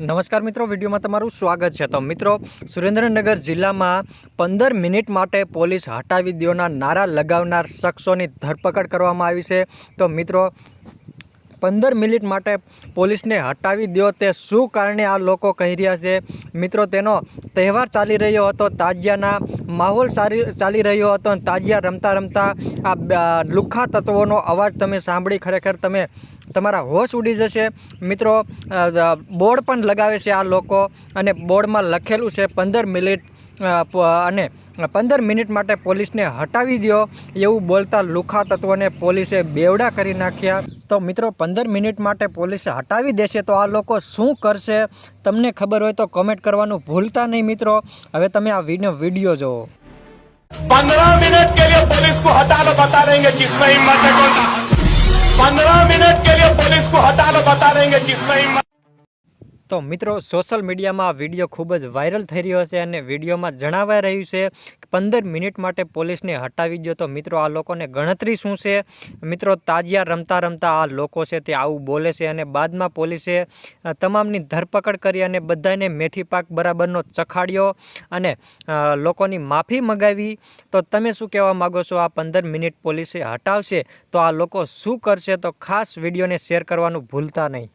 નમસ્કાર મિત્રો, વિડીયોમાં તમારું સ્વાગત છે. તો મિત્રો, સુરેન્દ્રનગર જિલ્લામાં પંદર મિનિટ માટે પોલીસ હટાવી દેવાના નારા લગાવનાર શખ્સોની ધરપકડ કરવામાં આવી છે. તો મિત્રો પંદર મિનિટ માટે પોલીસને હટાવી દ્યો. તે શું કારણે આ લોકો કહી રહ્યા છે? મિત્રો, તેનો તહેવાર ચાલી રહ્યો હતો. તાજિયાના માહોલ સારી, ચાલી રહ્યો હતો અને તાજિયા રમતા રમતા આ લુખ્ખા તત્વોનો અવાજ તમે સાંભળી ખરેખર તમે, તમારા હોશ ઉડી જશે. મિત્રો બોર્ડ પણ લગાવે છે આ લોકો અને બોર્ડમાં લખેલું છે પંદર મિનિટ અને પંદર મિનિટ માટે પોલીસને હટાવી દો એવું બોલતા લુખા તત્વોને પોલીસે બેવડા કરી નાખ્યા તો મિત્રો પંદર મિનિટ માટે પોલીસે હટાવી દેશે તો આ લોકો શું કરશે તમને ખબર હોય તો કમેન્ટ કરવાનું ભૂલતા નહીં મિત્રો હવે તમે આ વિડીયો વિડીયો જુઓ पंद्रह मिनट के लिए पुलिस को हटा लो बता देंगे किसमें हिम्मत है कौन पंद्रह मिनट के लिए पुलिस को हटा लो बता देंगे किसमें हिम्मत તો મિત્રો સોશિયલ મીડિયામાં આ વીડિયો ખૂબ જ વાયરલ થઈ રહ્યો છે અને વિડીયોમાં જણાવાઈ રહ્યું છે પંદર મિનિટ માટે પોલીસને હટાવી દો તો મિત્રો, આ લોકોને ગણતરી શું છે? મિત્રો, તાજિયા રમતા રમતા આ લોકો છે તે આવું બોલે છે અને બાદમાં પોલીસે તમામની ધરપકડ કરી અને બધાને મેથી પાક બરાબરનો ચખાડ્યો અને લોકોની માફી મગાવી. તો તમે શું કહેવા માગો છો? આ પંદર મિનિટ પોલીસે હટાવશે તો આ લોકો શું કરશે? તો ખાસ વિડીયોને શેર કરવાનું ભૂલતા નહીં.